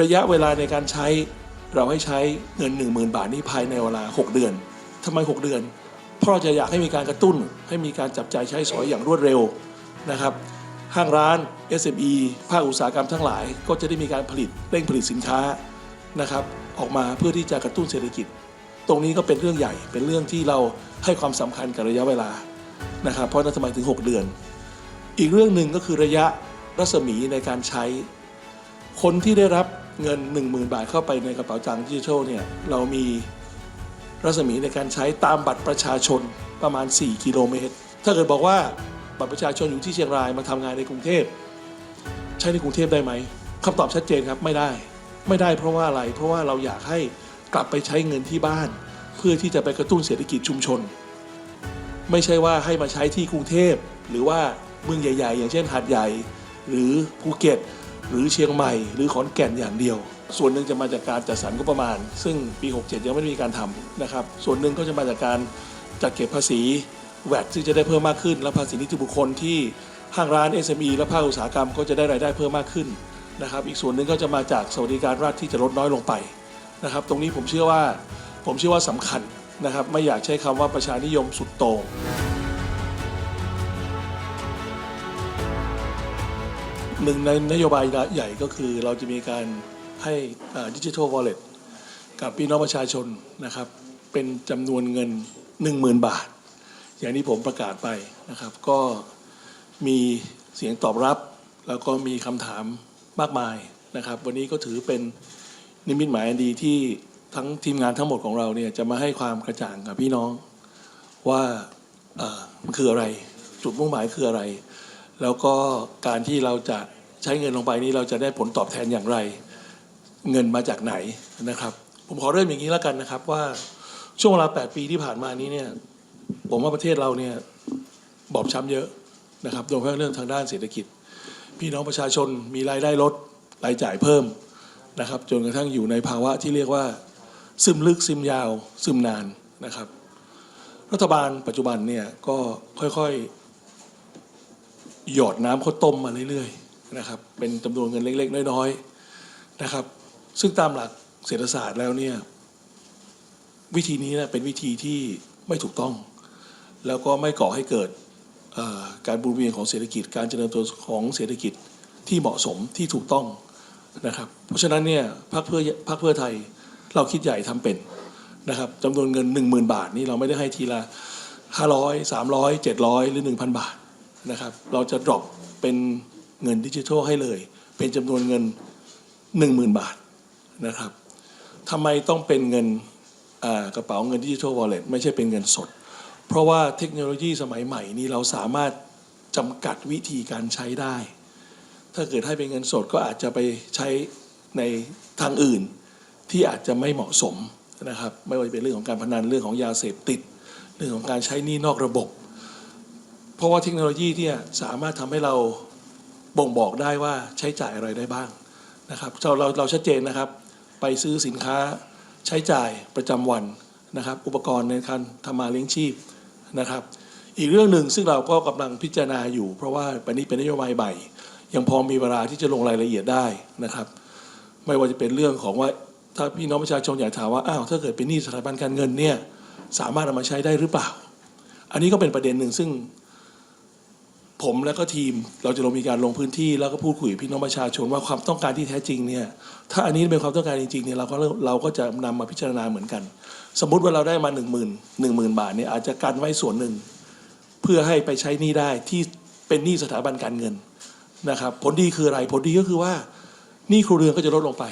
ระยะเวลาในการใช้เราให้ใช้เงิน 1 0,000 บาทนี้ภายในเวลา 6 เดือนทำไม 6 เดือน เพราะเราจะอยากให้มีการกระตุ้น ให้มีการจับใจใช้สอยอย่างรวดเร็วนะครับห้างร้าน SME ภาคอุตสาหกรรมทั้งหลาย ก็จะได้มีการผลิตเร่งผลิตสินค้านะครับออกมาเพื่อที่จะกระตุ้นเศรษฐกิจ ตรงนี้ก็เป็นเรื่องใหญ่เป็นเรื่องที่เราให้ความสำคัญกับระยะเวลานะครับเพราะนั้นทำไมถึง 6 เดือน อีกเรื่องหนึ่งก็คือระยะรัศมีในการใช้ คนที่ได้รับ เงิน 10,000 บาทเข้าไปในกระเป๋าจังดิจิทัลเนี่ยเรามีรัศมีในการใช้ตามบัตรประชาชนประมาณ 4 กิโลเมตร ถ้าเกิดบอกว่าบัตรประชาชนอยู่ที่เชียงรายมาทำงานในกรุงเทพ ใช้ในกรุงเทพได้ไหมคำตอบชัดเจนครับไม่ได้ ไม่ได้เพราะว่าอะไร เพราะว่าเราอยากให้กลับไปใช้เงินที่บ้าน เพื่อที่จะไปกระตุ้นเศรษฐกิจชุมชน ไม่ใช่ว่าให้มาใช้ที่กรุงเทพ หรือว่าเมืองใหญ่ ๆ อย่างเช่นหาดใหญ่ หรือภูเก็ต หรือเชียงใหม่ หรือขอนแก่นอย่างเดียว ส่วนหนึ่งจะมาจากการจัดสรรงบประมาณ ซึ่งปี 67 ยังไม่มีการทำนะครับ ส่วนหนึ่งก็จะมาจากการจัดเก็บภาษีแวดซึ่งจะได้เพิ่มมากขึ้น และภาษีนิติบุคคลที่ห้างร้าน SME และภาคอุตสาหกรรมก็จะได้รายได้เพิ่มมากขึ้นนะครับอีกส่วนหนึ่งก็จะมาจากสวัสดิการรัฐที่จะลดน้อยลงไปนะครับตรงนี้ผมเชื่อว่าผมเชื่อว่าสำคัญนะครับไม่อยากใช้คำว่าประชานิยมสุดโต่ง หนึ่งในนโยบายใหญ่ก็คือเราจะมีการให้ดิจิทัลวอลเล็ตกับพี่น้องประชาชนนะครับ เป็นจำนวนเงิน 10,000 บาท อย่างที่ผมประกาศไปนะครับ ก็มีเสียงตอบรับ แล้วก็มีคำถามมากมายนะครับ วันนี้ก็ถือเป็นนิมิตหมายอันดีที่ทั้งทีมงานทั้งหมดของเราเนี่ยจะมาให้ความกระจ่างกับพี่น้องว่ามันคืออะไร จุดมุ่งหมายคืออะไร แล้วก็การที่เราจะใช้เงินลงไปนี้เราจะได้ผลตอบแทนอย่างไร เงินมาจากไหนนะครับ ผมขอเริ่มอย่างนี้แล้วกันนะครับว่าช่วงเวลา 8 ปีที่ผ่านมานี้เนี่ยผมว่าประเทศเราเนี่ยบอบช้ำเยอะนะครับ โดยเฉพาะเรื่องทางด้านเศรษฐกิจ พี่น้องประชาชนมีรายได้ลดรายจ่ายเพิ่มนะครับ จนกระทั่งอยู่ในภาวะที่เรียกว่า ซึมลึกซึมยาว ซึมนานนะครับ รัฐบาลปัจจุบันเนี่ยก็ค่อยๆ หยอดน้ำข้าวต้มมาเรื่อยๆนะครับเป็นจำนวนเงินเล็ก ๆ น้อยๆนะครับ ซึ่งตามหลักเศรษฐศาสตร์แล้วเนี่ยวิธีนี้นะเป็นวิธีที่ไม่ถูกต้อง แล้วก็ไม่ก่อให้เกิดการบูรเวียนของเศรษฐกิจ การเจริญตัวของเศรษฐกิจที่เหมาะสมที่ถูกต้องนะครับ เพราะฉะนั้นเนี่ยพรรคเพื่อพรรคเพื่อไทยเราคิดใหญ่ทำเป็นนะครับจำนวนเงิน 1 0,000 บาทนี่เราไม่ได้ให้ทีละ500 300 700 หรือ 1,000 บาท นะครับเราจะ drop เป็นเงินดิจิทัลให้เลย เป็นจำนวนเงิน 10,000 บาทนะครับทำไมต้องเป็นเงินกระเป๋าเงินดิจิทัลวอลเล็ตไม่ใช่เป็นเงินสด เพราะว่าเทคโนโลยีสมัยใหม่นี้เราสามารถจำกัดวิธีการใช้ได้ ถ้าเกิดให้เป็นเงินสดก็อาจจะไปใช้ในทางอื่นที่อาจจะไม่เหมาะสมนะครับ ไม่ว่าจะเป็นเรื่องของการพนันเรื่องของยาเสพติด เรื่องของการใช้หนี้นอกระบบ ราะว่าเทคโนโลยีที่สามารถทำให้เราบ่งบอกได้ว่าใช้จ่ายอะไรได้บ้างนะครับเราเราเราชัดเจนนะครับ ไปซื้อสินค้าใช้จ่ายประจำวันนะครับ อุปกรณ์ในการทำมาเลี้ยงชีพนะครับ อีกเรื่องหนึ่งซึ่งเราก็กำลังพิจารณาอยู่ เพราะว่าปันนี้เป็นนโยบายใหม่ยังพอมีเวลาที่จะลงรายละเอียดได้นะครับ ไม่ว่าจะเป็นเรื่องของว่าถ้าพี่น้องประชาชนอยากถามว่าอ้าวถ้าเกิดเป็นหนี้สถาบันการเงินเนี่ยสามารถเอามาใช้ได้หรือเปล่า อันนี้ก็เป็นประเด็นหนึ่งซึ่ง ผมและก็ทีมเราจะลงมีการลงพื้นที่แล้วก็พูดคุยพี่น้องประชาชนว่าความต้องการที่แท้จริงเนี่ยถ้าอันนี้เป็นความต้องการจริงๆเนี่ยเราก็เราก็จะนำมาพิจารณาเหมือนกัน สมมุติว่าเราได้มา 1 0 0 0 0 1 0,000บาทเนี่ยอาจจะกันไว้ส่วนหนึ่ง เพื่อให้ไปใช้หนี้ได้ที่เป็นหนี้สถาบันการเงินนะครับผลดีคืออะไรผลดีก็คือว่าหนี้ครัวเรือนก็จะลดลงไป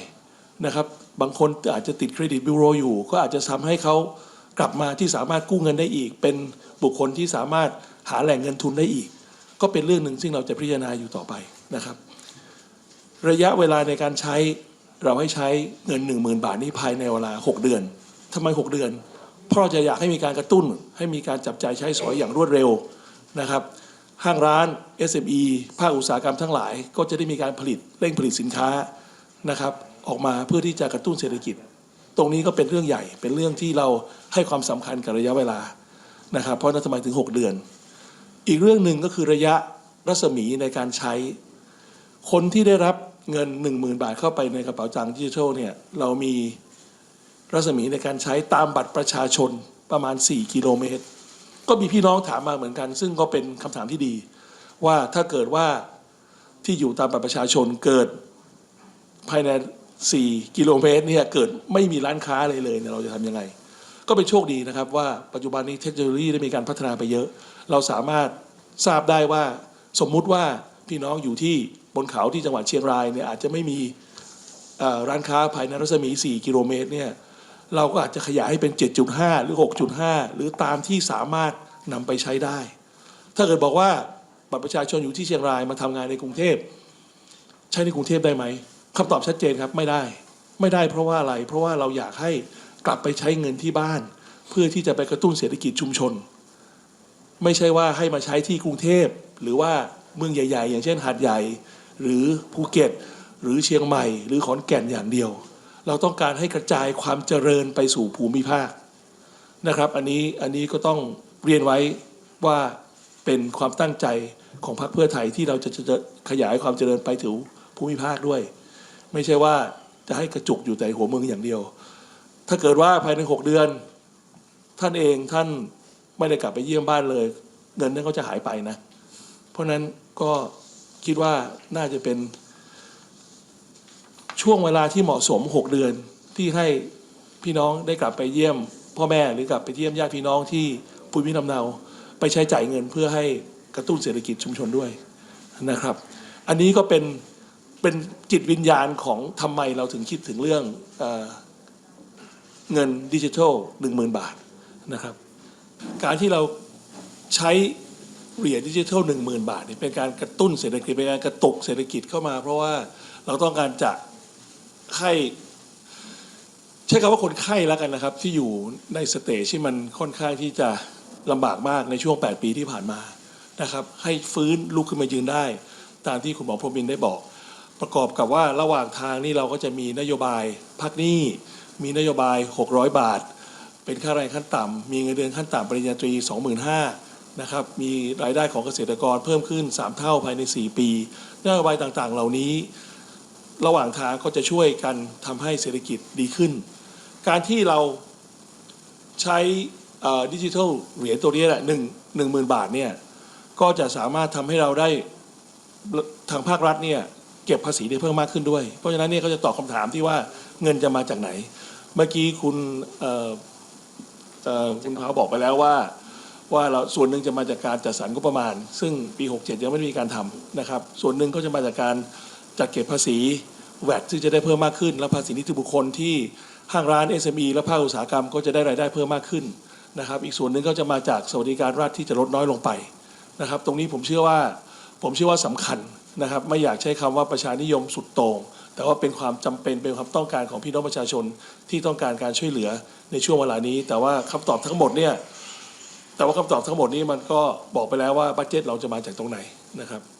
นะครับบางคนอาจจะติดเครดิตบิโรอยู่ ก็อาจจะทำให้เขากลับมาที่สามารถกู้เงินได้อีก เป็นบุคคลที่สามารถหาแหล่งเงินทุนได้อีก ก็เป็นเรื่องหนึ่งซึ่งเราจะพิจารณาอยู่ต่อไปนะครับ ระยะเวลาในการใช้เราให้ใช้เงิน 1 0,000 บาทนี้ภายในเวลา 6 เดือนทำไม 6 เดือน เพราะเราจะอยากให้มีการกระตุ้น ให้มีการจับจ่ายใช้สอยอย่างรวดเร็วนะครับ ห้างร้าน SME ภาคอุตสาหกรรมทั้งหลาย ก็จะได้มีการผลิตเร่งผลิตสินค้านะครับออกมาเพื่อที่จะกระตุ้นเศรษฐกิจ ตรงนี้ก็เป็นเรื่องใหญ่เป็นเรื่องที่เราให้ความสำคัญกับระยะเวลานะครับเพราะนั้นทำไมถึง 6 เดือน อีกเรื่องหนึ่งก็คือระยะรัศมีในการใช้ คนที่ได้รับเงิน 1 0,000 บาทเข้าไปในกระเป๋าตังดิจิทัลเนี่ยเรามีรัศมีในการใช้ตามบัตรประชาชนประมาณ 4 กิโลเมตร ก็มีพี่น้องถามมาเหมือนกัน ซึ่งก็เป็นคำถามที่ดี ว่าถ้าเกิดว่าที่อยู่ตามบัตรประชาชนเกิดภายใน 4 กิโลเมตรเนี่ยเกิดไม่มีร้านค้าเลยเลยเนี่ยเราจะทำยังไง ก็เป็นโชคดีนะครับว่าปัจจุบันนี้เทคโนโลยีได้มีการพัฒนาไปเยอะ เราสามารถทราบได้ว่าสมมุติว่าพี่น้องอยู่ที่บนเขาที่จังหวัดเชียงรายเนี่ยอาจจะไม่มีร้านค้าภายในรัศมี 4 กิโลเมตรเนี่ยเราก็อาจจะขยายให้เป็น 7.5 หรือ 6.5 หรือตามที่สามารถนำไปใช้ได้ ถ้าเกิดบอกว่าบัตรประชาชนอยู่ที่เชียงรายมาทำงานในกรุงเทพใช้ในกรุงเทพได้ไหมคำตอบชัดเจนครับไม่ได้ ไม่ได้เพราะว่าอะไร เพราะว่าเราอยากให้กลับไปใช้เงินที่บ้าน เพื่อที่จะไปกระตุ้นเศรษฐกิจชุมชน ไม่ใช่ว่าให้มาใช้ที่กรุงเทพ หรือว่าเมืองใหญ่ ๆ อย่างเช่นหาดใหญ่ หรือภูเก็ต หรือเชียงใหม่ หรือขอนแก่นอย่างเดียว เราต้องการให้กระจายความเจริญไปสู่ภูมิภาคนะครับ อันนี้อันนี้ก็ต้องเรียนไว้ว่าเป็นความตั้งใจของพรรคเพื่อไทยที่เราจะจะขยายความเจริญไปถึงภูมิภาคด้วย ไม่ใช่ว่าจะให้กระจุกอยู่แต่หัวเมืองอย่างเดียว ถ้าเกิดว่าภายในหกเดือน ท่านเองท่าน ไม่ได้กลับไปเยี่ยมบ้านเลย เงินนั้นก็จะหายไปนะ เพราะนั้นก็คิดว่าน่าจะเป็น ช่วงเวลาที่เหมาะสมหกเดือนที่ให้พี่น้องได้กลับไปเยี่ยม พ่อแม่หรือกลับไปเยี่ยมญาติพี่น้องที่ภูมิลำเนา ไปใช้จ่ายเงินเพื่อให้กระตุ้นเศรษฐกิจชุมชนด้วยนะครับ อันนี้ก็เป็นเป็นจิตวิญญาณของทำไมเราถึงคิดถึงเรื่องเอเงินดิจิทัลหนึ่งหมื่นบาทนะครับ การที่เราใช้เหรียญดิจิทัลหนึ่งหมื่นบาทเนี่เป็นการกระตุ้นเศรษฐกิจเป็นการกระตุกเศรษฐกิจเข้ามา เพราะว่าเราต้องการจะให้ใช้คำว่าคนไข้แล้วกันนะครับ ที่อยู่ในสเตจที่มันค่อนข้างที่จะลำบากมากในช่วง 8 ปีที่ผ่านมานะครับ ให้ฟื้นลุกขึ้นมายืนได้ ตามที่คุณหมอพรมินได้บอก ประกอบกับว่าระหว่างทางนี่เราก็จะมีนโยบายพักหนี้มีนโยบาย 600 บาท เป็นค่าแรงขั้นต่ำมีเงินเดือนขั้นต่ำปริญญาตรี 25,000นะครับมีรายได้ของเกษตรกรเพิ่มขึ้น 3 เท่าภายใน 4 ปีนโยบายต่างๆ เหล่านี้ ระหว่างทางก็จะช่วยกันทำให้เศรษฐกิจดีขึ้น การที่เราใช้ดิจิทัลเหรียญตัวนี้แหละหนึ่งหนึ่งหมื่นบาทเนี่ยก็จะสามารถทำให้เราได้ทางภาครัฐเนี่ยเก็บภาษีได้เพิ่มมากขึ้นด้วย เพราะฉะนั้นเนี่ยก็จะตอบคำถามที่ว่าเงินจะมาจากไหน เมื่อกี้คุณ เอ่อเอ่อคุณพาวบอกไปแล้วว่า ว่าเราส่วนหนึ่งจะมาจากการจัดสรรงบประมาณ ซึ่งปี 67 ยังไม่ได้มีการทำนะครับ ส่วนหนึ่งก็จะมาจากการจัดเก็บภาษีแวดที่งจะได้เพิ่มมากขึ้น และภาษีนิติบุคคลที่ห้างร้าน SME และภาคอุตสาหกรรมก็จะได้รายได้เพิ่มมากขึ้นนะครับ อีกส่วนหนึ่งก็จะมาจากสวัสดิการรัฐที่จะลดน้อยลงไปนะครับ ตรงนี้ผมเชื่อว่าผมเชื่อว่าสำคัญนะครับ ไม่อยากใช้คำว่าประชานิยมสุดโต่ง แต่ว่าเป็นความจำเป็นเป็นความต้องการของพี่น้องประชาชนที่ต้องการการช่วยเหลือในช่วงเวลานี้ แต่ว่าคำตอบทั้งหมดเนี่ยแต่ว่าคำตอบทั้งหมดนี้มันก็บอกไปแล้วว่าบัตเจ็ตเราจะมาจากตรงไหนนะครับ